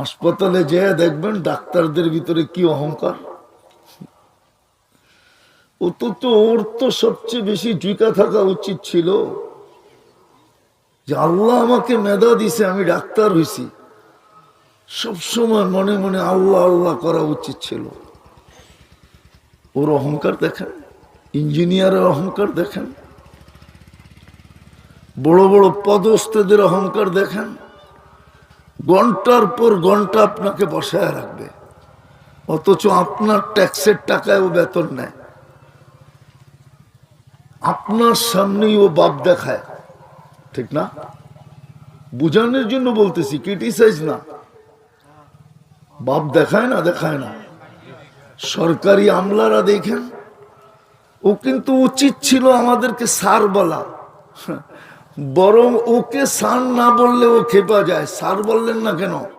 হাসপাতালে যেয়ে দেখবেন ডাক্তারদের ভিতরে কি অহংকার? তো ওর তো সবচেয়ে বেশি টিকা থাকা উচিত ছিল যে আল্লাহ আমাকে মেধা দিছে, আমি ডাক্তার হইছি। সবসময় মনে মনে আল্লাহ আল্লাহ করা উচিত ছিল। ওর অহংকার দেখেন, ইঞ্জিনিয়ারের অহংকার দেখেন, বড় বড় পদস্থদের অহংকার দেখেন। ঘণ্টার পর ঘণ্টা আপনাকে বসায় রাখবে। অথচ আপনার ট্যাক্সের টাকায় ও বেতন নেয়। আপনার সামনেই ও বাপ দেখায়। ঠিক না? বুঝানোর জন্য বলতেছি ক্রিটিসাইজ না। বাপ দেখায় না দেখায় না। সরকারি আমলারা দেখেন, ও কিন্তু উচিত ছিল আমাদেরকে সার বলা। বরং ওকে সার না বললে ও খেপা যায়। সার বললেন না কেন?